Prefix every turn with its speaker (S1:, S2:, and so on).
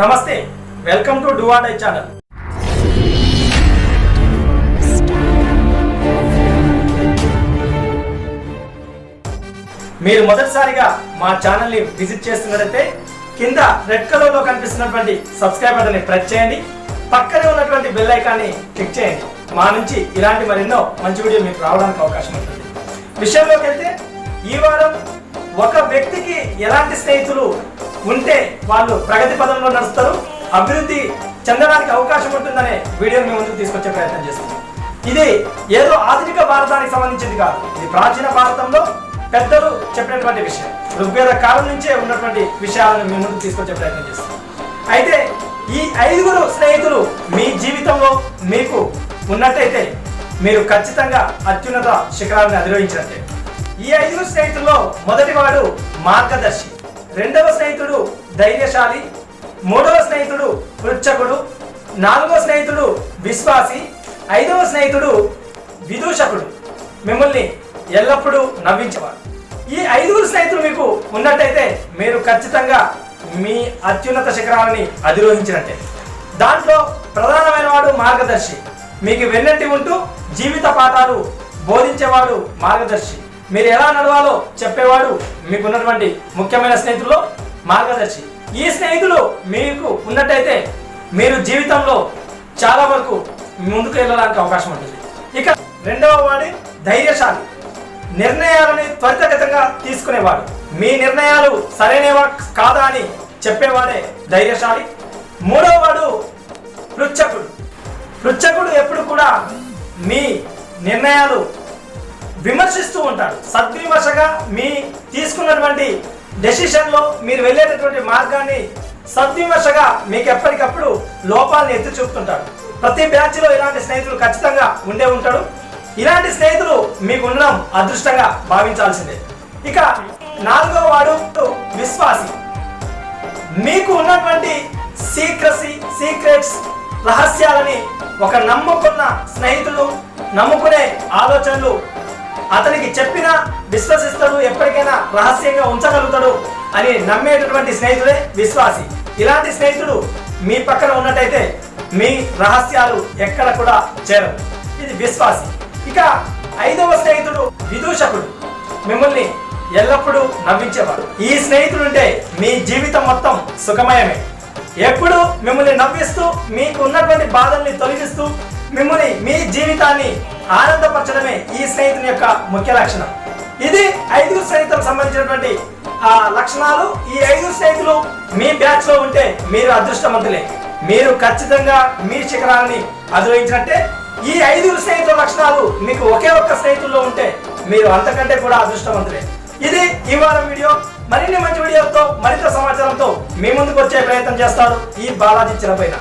S1: నమస్తే. Welcome to డూవాడై channel. మీరు మొదటిసారిగా మా ఛానల్ని విజిట్ చేస్తున్నట్లయితే కింద రెడ్ కలర్లో కనిపిస్తున్నటువంటి సబ్స్క్రైబ్ బటన్ని ప్రెస్ చేయండి. పక్కనే ఉన్నటువంటి బెల్ ఐకాన్ని క్లిక్ చేయండి. మా నుంచి ఇలాంటి మరెన్నో మంచి వీడియో మీకు రావడానికి అవకాశం ఉంటుంది. విషయంలోకి వెళ్తే ఈ వారం ఒక వ్యక్తికి ఎలాంటి స్నేహితులు ఉంటే వాళ్ళు ప్రగతి పదంలో నడుస్తారు. అభివృద్ధి చెందడానికి అవకాశం ఉంటుందనే వీడియోని మేము ముందుకు తీసుకొచ్చే ప్రయత్నం చేస్తున్నాం. ఇది ఏదో ఆధునిక భారతానికి సంబంధించింది కాదు. ఇది ప్రాచీన భారతంలో పెద్దలు చెప్పినటువంటి విషయం. ఋగ్వేద కాలం నుంచే ఉన్నటువంటి విషయాలను మేము ముందుకు తీసుకొచ్చే ప్రయత్నం చేస్తున్నాం. అయితే ఈ ఐదుగురు స్నేహితులు మీ జీవితంలో మీకు ఉన్నట్టయితే మీరు ఖచ్చితంగా అత్యున్నత శిఖరాలను అధిరోహించినట్టే. ఈ ఐదుగురు స్నేహితుల్లో మొదటివాడు మార్గదర్శి. రెండవ స్నేహితుడు ధైర్యశాలి మూడవ స్నేహితుడు పృచ్ఛకుడు నాలుగవ స్నేహితుడు విశ్వాసి ఐదవ స్నేహితుడు విదూషకుడు. మిమ్మల్ని ఎల్లప్పుడూ నవ్వించేవాడు ఈ ఐదుగురు స్నేహితులు మీకు ఉన్నట్టయితే మీరు ఖచ్చితంగా మీ అత్యున్నత శిఖరాలని అధిరోహించినట్టే. దాంట్లో ప్రధానమైన వాడు మార్గదర్శి. మీకు వెన్నట్టి ఉంటూ జీవిత పాఠాలు బోధించేవాడు మార్గదర్శి. మీరు ఎలా నడవాలో చెప్పేవాడు మీకు ఉన్నటువంటి ముఖ్యమైన స్నేహితుల్లో మార్గదర్శి. ఈ స్నేహితులు మీకు ఉన్నట్టయితే మీరు జీవితంలో చాలా వరకు ముందుకు వెళ్ళడానికి అవకాశం ఉంటుంది. ఇక రెండవ వాడి ధైర్యశాలి. నిర్ణయాలని త్వరితగతంగా తీసుకునేవాడు. మీ నిర్ణయాలు సరైనవా కాదా అని చెప్పేవాడే ధైర్యశాలి. మూడవ వాడు పృచ్చకుడు పృచ్చకుడు ఎప్పుడు కూడా మీ నిర్ణయాలు విమర్శిస్తూ ఉంటారు. సద్విమర్శగా మీ తీసుకున్నటువంటి డెసిషన్లో మీరు వెళ్ళేటటువంటి మార్గాన్ని సద్విమర్శగా మీకు ఎప్పటికప్పుడు లోపాలను ఎత్తి చూపుతుంటారు. ప్రతి బ్యాచ్లో ఇలాంటి స్నేహితులు ఖచ్చితంగా ఉండే ఉంటాడు ఇలాంటి స్నేహితులు మీకు ఉండడం అదృష్టంగా భావించాల్సిందే. ఇక నాలుగో వాడు విశ్వాసి. మీకు ఉన్నటువంటి సీక్రసీ సీక్రెట్స్ రహస్యాలని ఒక నమ్ముకున్న స్నేహితులు నమ్ముకునే ఆలోచనలు అతనికి చెప్పినా విశ్వసిస్తాడు ఎప్పటికైనా రహస్యంగా ఉంచగలుగుతాడు అని నమ్మేటటువంటి స్నేహితుడే విశ్వాసి. ఇలాంటి స్నేహితుడు మీ పక్కన ఉన్నట్టయితే మీ రహస్యాలు ఎక్కడ కూడా చేరవు. ఇది విశ్వాసి. ఇక ఐదవ స్నేహితుడు విదూషకుడు. మిమ్మల్ని ఎల్లప్పుడూ నవ్వించేవాడు. ఈ స్నేహితుడు ఉంటే మీ జీవితం మొత్తం సుఖమయమే. ఎప్పుడు మిమ్మల్ని నవ్విస్తూ మీకు ఉన్నటువంటి బాధల్ని తొలగిస్తూ మిమ్మల్ని మీ జీవితాన్ని ఆనందపరచడమే ఈ స్నేహితుని యొక్క ముఖ్య లక్షణం. ఇది ఐదుగురు స్నేహితులకు సంబంధించినటువంటి ఆ లక్షణాలు. ఈ ఐదుగురు స్నేహితులు మీ బ్యాచ్లో ఉంటే మీరు అదృష్టవంతులే. మీరు ఖచ్చితంగా మీ శిఖరాన్ని అధిరోహించినట్టే. ఈ ఐదుగురు స్నేహితుల లక్షణాలు మీకు ఒకే ఒక్క స్నేహితుల్లో ఉంటే మీరు అంతకంటే కూడా అదృష్టవంతులే. ఇది ఈ వారం వీడియో. మరిన్ని మంచి వీడియోతో మరింత సమాచారంతో మీ ముందుకు వచ్చే ప్రయత్నం చేస్తాడు ఈ బాలాజీ చిరపైన